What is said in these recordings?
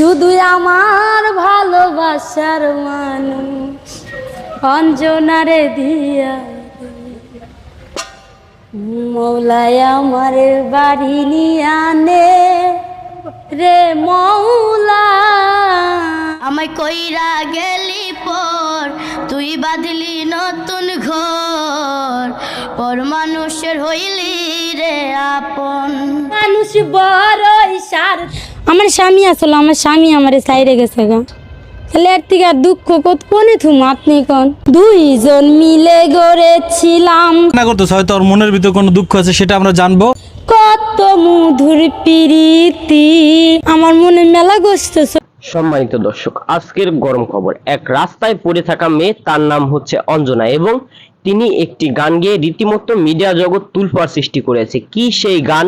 শুধু আমার ভালোবাসার মানুষ। অঞ্জনারে দিয়া মৌলাই আমার বাড়ি নিয়ে রে মৌলা। আমায় কইরা গেলি পর তুই বাঁধলি নতুন ঘর। পর মানুষের হইলি রে আপন। মানুষ বড়ই সার আমার স্বামী আসলো আমার স্বামী আমার সাইডে গেছে গা। তাহলে এর থেকে আর দুঃখ কত? কোনে থুম আপনি কোন? দুইজন মিলে গড়েছিলাম। না করতেছে হয়তো ওর মনের ভিতরে কোনো দুঃখ আছে সেটা আমরা জানব। কত মধুর প্রীতি আমার মনে মেলা গোস্ত সম্মানিত দর্শক আজকের গরম খবর। এক রাস্তায় পড়ে থাকা মেয়ে তার নাম হচ্ছে অঞ্জনা এবং তিনি একটি গান গেয়ে রীতিমতো মিডিয়া জগৎ তুলপার সৃষ্টি করেছে। কি সেই গান?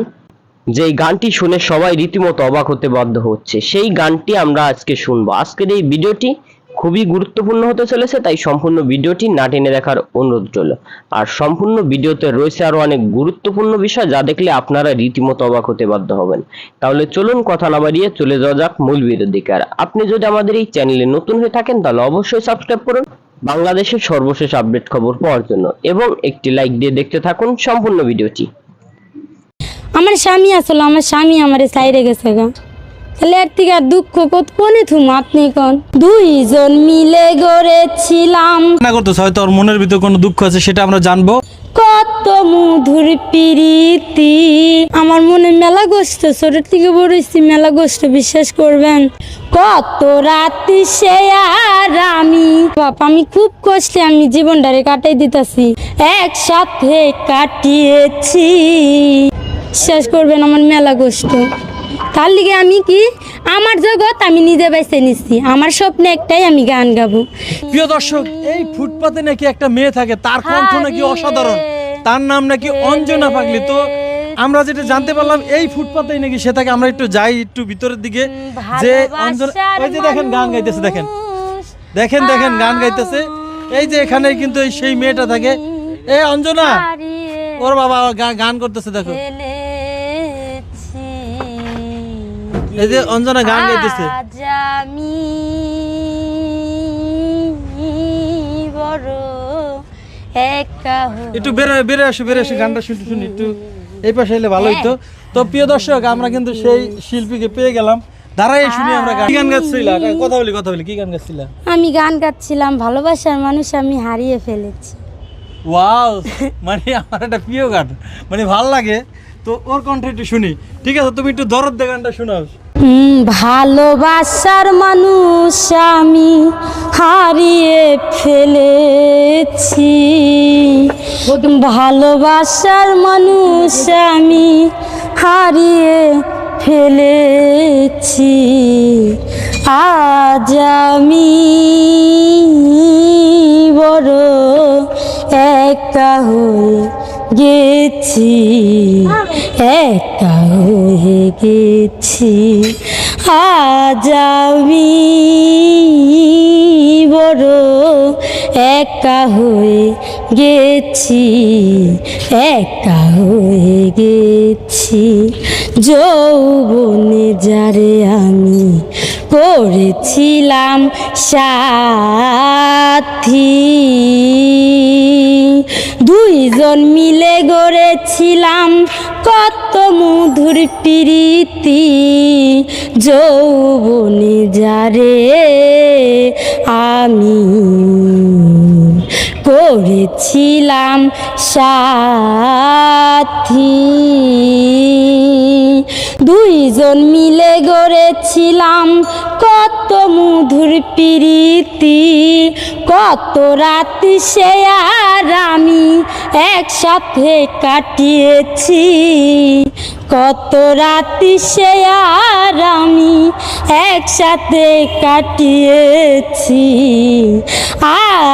যেই গানটি শুনে সবাই রীতিমতো অবাক হতে বাধ্য হচ্ছে, সেই গানটি আমরা আজকে শুনব। আজকের এই ভিডিওটি খুবই গুরুত্বপূর্ণ হতে চলেছে, তাই সম্পূর্ণ ভিডিওটি না টেনে দেখার অনুরোধ রইল। আর সম্পূর্ণ ভিডিওতে রয়েছে আরও অনেক গুরুত্বপূর্ণ বিষয়, যা দেখলে আপনারা রীতিমতো অবাক হতে বাধ্য হবেন। তাহলে চলুন কথা না বাড়িয়ে চলে যাওয়া যাক মূল ভিডিওর দিকে। আর আপনি যদি আমাদের এই চ্যানেলে নতুন হয়ে থাকেন, তাহলে অবশ্যই সাবস্ক্রাইব করুন। বাংলাদেশের সর্বশেষ আপডেট খবর পাওয়ার জন্য এবং একটি লাইক দিয়ে দেখতে থাকুন সম্পূর্ণ ভিডিওটি। আমার স্বামী আসলো আমার স্বামী আমার সাইডে গেছে গা। তাহলে এর থেকে আর দুঃখ কত কোনে থুম? আপনি কোন? দুইজন মিলে গড়েছিলাম। না করতেছে হয়তো ওর মনের ভিতরে কোনো দুঃখ আছে সেটা আমরা জানব। কত মধুর প্রীতি। আমার মনে মেলা গোষ্ঠ ছোটোর থেকে বড়ছি মেলা গোষ্ঠ বিশ্বাস করবেন। কত রাতি সে আর আমি। বাপ আমি খুব কষ্টে আমি জীবনটারে কাটাই দিতেছি। একসাথে কাটিয়েছি। বিশ্বাস করবেন আমার মেলা গোষ্ঠ তার লিগে আমি কি? আমার জগৎ আমি নিজে বেছে নিচ্ছি আমার স্বপ্নে একটাই আমি গান গাবো। প্রিয় দর্শক এই ফুটপাতে নাকি একটা মেয়ে থাকে তার কণ্ঠ নাকি অসাধারণ। তার নাম নাকি অঞ্জনা পাগলি। তো আমরা যেটা জানতে পারলাম এই ফুটপাতেই নাকি সে থাকে। আমরা একটু যাই একটু ভিতরের দিকে। যে অঞ্জনা ওই যে দেখেন গান গাইতেছে দেখেন। দেখেন দেখেন গান গাইতেছে। এই যে এখানে কিন্তু সেই মেয়েটা থাকে। এ অঞ্জনা! ওর বাবা গান করতেছে দেখো। এই যে অঞ্জনা গান গাইতেছে। আজ আমি বড় একা একটু বেরো বেরো আসো বেরো আসো গানটা শুনতে শুনি একটু এই পাশে এলে ভালো হইতো। তো প্রিয় দর্শক আমরা কিন্তু সেই শিল্পীকে পেয়ে গেলাম। দাঁড়াই শুনি আমরা গান। গান গাচ্ছিলা? কথা বলি কথা বলি কি গান গাচ্ছিলা? আমি গান গাচ্ছিলাম ভালোবাসার মানুষ আমি হারিয়ে ফেলেছি। ওয়াও মানে আমার একটা প্রিয় গান। মানে ভালো লাগে। তো ওর কণ্ঠে একটু শুনি। ঠিক আছে, তুমি একটু দরদ দে গানটা শোনাও। ভালোবাসার মানুষ আমি হারিয়ে ফেলেছি। ভালোবাসার মানুষ আমি হারিয়ে ফেলেছি। আজ আমি বড় একা হয়ে গেছি। একা হয়ে গেছি আজ আমি বড় একা হয়ে গেছি একা হয়ে গেছি। যৌবনে যারে আমি করেছিলাম সাথী। দুইজন মিলে গড়েছিলাম কত মধুর প্রীতি। যৌবনে যারে আমি করেছিলাম সাথী। দুইজন মিলে গড়েছিলাম কত মধুর প্রীতি, কত রাতি সে আর আমি একসাথে কাটিয়েছি। কত রাতি সে আর আমি একসাথে কাটিয়েছি।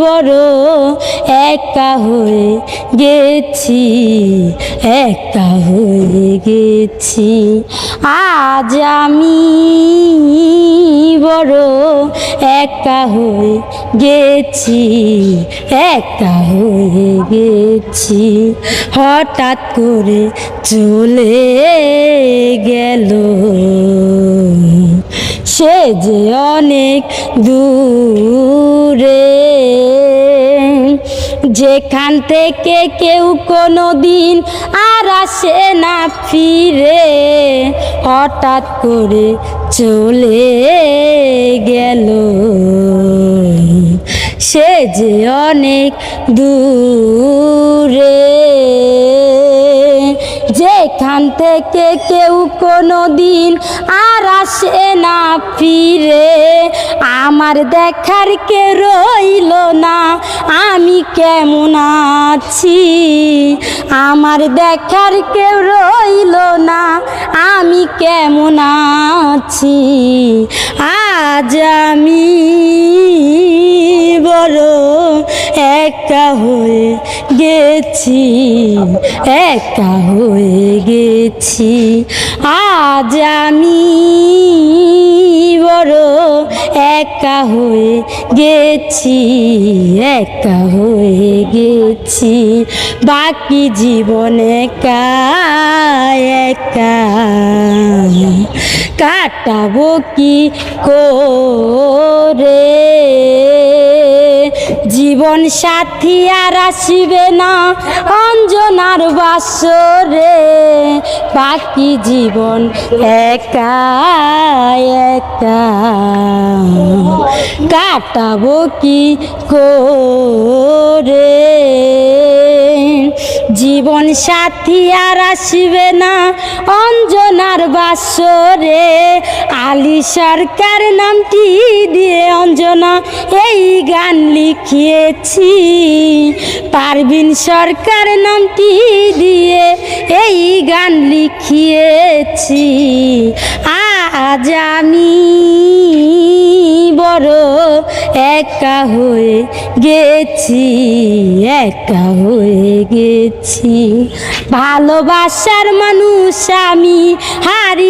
বড় একা হয়ে গেছি, একা হয়ে গেছি। আজ আমি বড় একা হয়ে গেছি, একা হয়ে গেছি। হঠাৎ করে চলে গেল। সে যে অনেক দূরে যেখান থেকে কেউ কোনো দিন আর আসে না ফিরে, হঠাৎ করে চলে গেল। সে যে অনেক দূরে। যেখান থেকে কেউ কোনো দিন আর আসে না ফিরে। আমার দেখার কে রইল না, আমি কেমন আছি? আমার দেখার কেউ রইল না। আমি কেমন আছি? আজ আমি বড় একা হয়ে গেছি, একা হয়ে গেছি। আজ আমি বড় একা হয়ে গেছি একা হয়ে গেছি। বাকি জীবন একা একা। কাটাবো কি করে? জীবন সাথী আর আসিবে না অঞ্জনার বাসরে। বাকি জীবন একা একা। কাটাবো কি করে? জীবন সাথী আর আসবে না অঞ্জনার বাসরে। আলী সরকার নামটি দিয়ে অঞ্জনা এই গান লিখিয়েছি। পারবিন সরকার নামটি দিয়ে এই গান লিখিয়েছি। আজ আমি বড় একা হয়ে গেছি একা হয়ে গেছি। ভালোবাসার মানুষ আমি হারিয়ে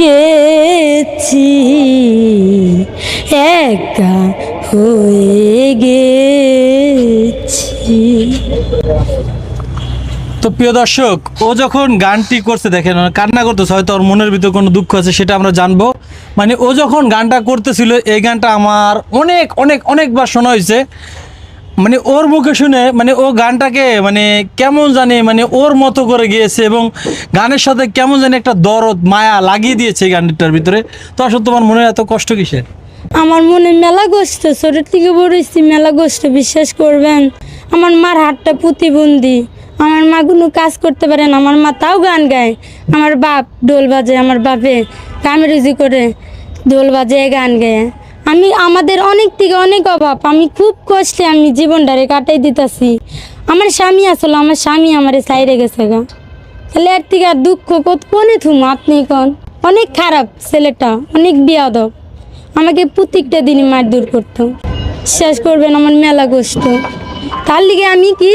গেছি, একা হয়ে গেছি। তো প্রিয় দর্শক, ও যখন গানটি করছে, দেখেন কান্না করতেছে, হয়তো ওর মনের ভিতরে কোনো দুঃখ আছে, সেটা আমরা জানব। মানে ও যখন গানটা করতেছিল, এই গানটা আমার অনেক অনেক, অনেকবার শোনা হয়েছে। মানে ওর মুখে শুনে মানে ও গানটাকে মানে কেমন জানে মানে ওর মতো করে গিয়েছে এবং গানের সাথে কেমন জানি একটা দরদ, মায়া লাগিয়ে দিয়েছে গানটার ভিতরে। তো আসলে তোমার মনে এত কষ্ট কিসের? আমার মনে মেলা গোষ্ঠ ছোটোর থেকে বড় মেলা গোষ্ঠ বিশ্বাস করবেন। আমার মার হাতটা প্রতিবন্ধী। আমার মা কোনো কাজ করতে পারে না, আমার মা তাও গান গায়। আমার বাপ ডোল বাজে, আমার বাপে কামেরুজি করে ডোল বাজে গান গায়। আমি আমাদের অনেক থেকে অনেক অভাব। আমি খুব কষ্টে আমি জীবনটারে কাটাই দিতেছি। আমার স্বামী আসলো, আমার স্বামী আমার সাইরে গেছে গা। তাহলে এর থেকে আর দুঃখ কত কোনে থুম আপনি কন? অনেক খারাপ ছেলেটা, অনেক বিয়াদব। আমাকে প্রত্যেকটা দিনই মার দূর করতো। শেষ করবেন আমার মেলা কষ্ট। তার লিগে আমি কি,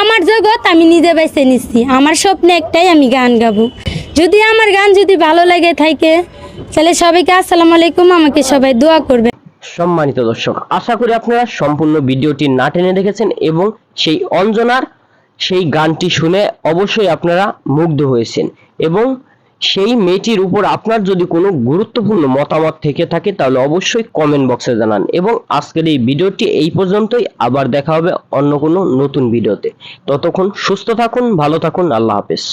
আমার জগৎ আমি নিজে বেছে নিচ্ছি আমার স্বপ্নে একটাই আমি গান গাবো। যদি আমার গান যদি ভালো লাগে থাকে তাহলে সবাইকে আসসালামু আলাইকুম, আমাকে সবাই দোয়া করবে সম্মানিত দর্শক, আশা করি আপনারা সম্পূর্ণ ভিডিওটি না টেনে দেখেছেন এবং সেই অঞ্জনার সেই গানটি শুনে অবশ্যই আপনারা মুগ্ধ হয়েছেন এবং সেই মেয়েটির উপর আপনার যদি কোনো গুরুত্বপূর্ণ মতামত থেকে থাকে, তাহলে অবশ্যই কমেন্ট বক্সে জানান এবং আজকের এই ভিডিওটি এই পর্যন্তই। আবার দেখা হবে অন্য কোনো নতুন ভিডিওতে। ততক্ষণ সুস্থ থাকুন, ভালো থাকুন, আল্লাহ হাফেজ।